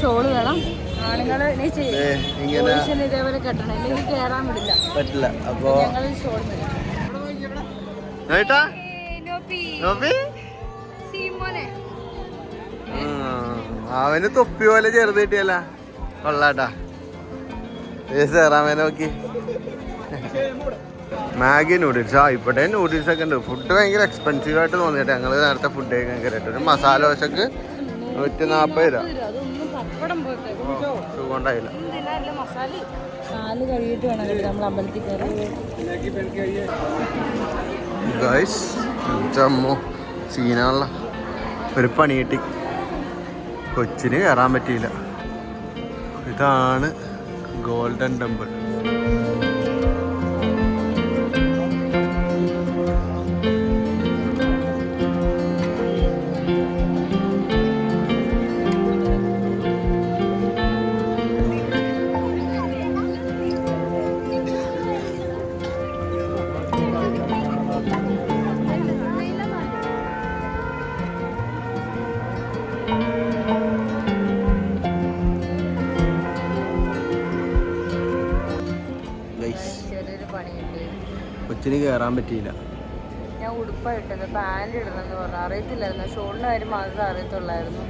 Shawl വേണം. ആണുങ്ങൾ നീ ചെയ്യും വേണം ഇങ്ങനെ ഇതേപോലെ കെട്ടണം. ഇല്ലെങ്കിൽ കയറാൻ വിടില്ല. പറ്റില്ല. അപ്പോ ഞങ്ങൾ ഷോൾ അവന് തൊപ്പി പോലെ ചെറുത് കിട്ടിയല്ല. കൊള്ളാട്ടാ. സേറാമേ നോക്കി. Maggi noodles. ആ ഇവിടെ നൂഡിൽസ് ഒക്കെ ഉണ്ട്. ഫുഡ് ഭയങ്കര എക്സ്പെൻസീവ് ആയിട്ട് തോന്നിയിട്ട് ഞങ്ങൾ നേരത്തെ ഫുഡ് കഴിക്കാൻ കയറിയിട്ട് ഒരു മസാല ദോശക്ക് നൂറ്റി നാപ്പത് രൂപ. അതൊന്നും പപ്പടം പോലത്തെ സുഖം ഉണ്ടായില്ല എന്തിനാ മസാല. കാൽ കഴുകിയിട്ട് വേണം നമ്മൾ അമ്പലത്തിൽ ഗൈസ് ചമ്മോ സീനാണല്ല. ഒരു പണി കിട്ടി. കൊച്ചിന് കയറാൻ പറ്റിയില്ല. ഇതാണ് ഗോൾഡൻ ടെമ്പിൾ. കൊച്ചിന് കയറാൻ പറ്റിയില്ല. ഞാൻ ഉടുപ്പായിട്ടത് പാന്റ് ഇടണമെന്ന് പറഞ്ഞു. അറിയത്തില്ലായിരുന്നു. ഷോളിന്റെ കാര്യം മാത്രമേ അറിയത്തുള്ളായിരുന്നു.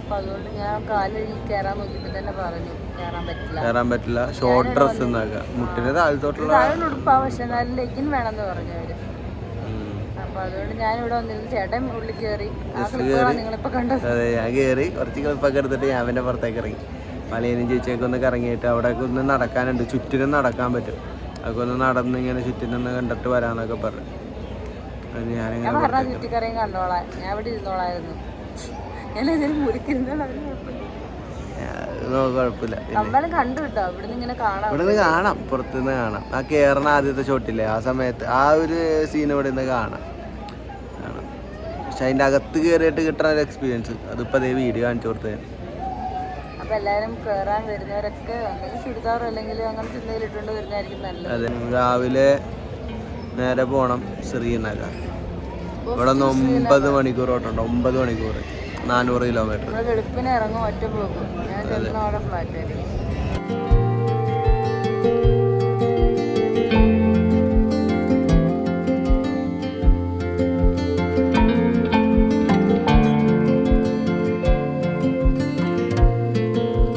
അപ്പം അതുകൊണ്ട് ഞാൻ കാലിൽ കയറാൻ നോക്കിയപ്പോൾ തന്നെ പറഞ്ഞു കയറാൻ പറ്റില്ല. കയറാൻ പറ്റില്ല. ഷോർട്ട് ഡ്രസ് എന്നാക്കുക മുട്ടിന് താഴത്തോട്ടുള്ള താഴെ ഉടുപ്പാ പക്ഷെ എന്നാലും ലെഗിൻ വേണമെന്ന് പറഞ്ഞു അവർ. അപ്പോൾ അതുകൊണ്ട് ഞാൻ ഇവിടെ വന്നിരുന്നു. ചേട്ടൻ ഉള്ളിൽ കയറി കണ്ടത്. അതെ ഞാൻ കയറി കുറച്ച് ക്ലിപ്പൊക്കെ എടുത്തിട്ട് ഞാൻ പിന്നെ പുറത്തേക്ക് ഇറങ്ങി. മലയിലും ചേച്ചിയൊക്കെ ഒന്ന് കറങ്ങിയിട്ട് അവിടെ ഒന്ന് നടക്കാനുണ്ട്. ചുറ്റിനും നടക്കാൻ പറ്റും. അതൊക്കെ ഒന്ന് നടന്ന് ഇങ്ങനെ ചുറ്റി നിന്ന് കണ്ടിട്ട് വരാന്നൊക്കെ പറഞ്ഞു. അത് ഞാൻ ചുറ്റിക്കറിയും കണ്ടോളാം ഞാൻ ഇവിടെ ഇരുന്നോളായിരുന്നു. ഞാൻ ഏതെങ്കിലും മുറിക്കിരുന്നോളാം നോ കുഴപ്പമില്ല. അമ്പലം കണ്ടു കിട്ടോ. ഇവിടുന്ന് ഇങ്ങനെ കാണാം. ഇവിടെ നിന്ന് കാണാം. പുറത്തുനിന്ന് കാണാം. ആ കേറണ ആദ്യത്തെ ഷോട്ടില്ലേ? ആ സമയത്ത് ആ ഒരു സീൻ ഇവിടെ നിന്ന് കാണാം. കാണാം. പക്ഷെ അതിന്റെ അകത്ത് കയറിയിട്ട് കിട്ടണ ഒരു എക്സ്പീരിയൻസ് അതിപ്പോൾ അതേ വീഡിയോ കാണിച്ചു കൊടുത്തത് വരുന്നവരൊക്കെ ഒന്നെങ്കിൽ ചുരിദാർ അല്ലെങ്കിൽ അങ്ങനത്തെ എന്തെങ്കിലും ഇട്ടുകൊണ്ട് വരുന്നതായിരിക്കും നല്ലത്. അതെ രാവിലെ നേരെ പോണം ശ്രീനഗർ. ഇവിടെ നിന്ന് ഒമ്പത് മണിക്കൂർ ഓട്ടമുണ്ട് ഒമ്പത് മണിക്കൂർ. നാനൂറ് കിലോമീറ്റർ. വെളുപ്പിന് ഇറങ്ങും ഒറ്റ പോകും ഞാൻ ചെന്ന അവിടെ ഫ്ലാറ്റ് ആയിരിക്കും.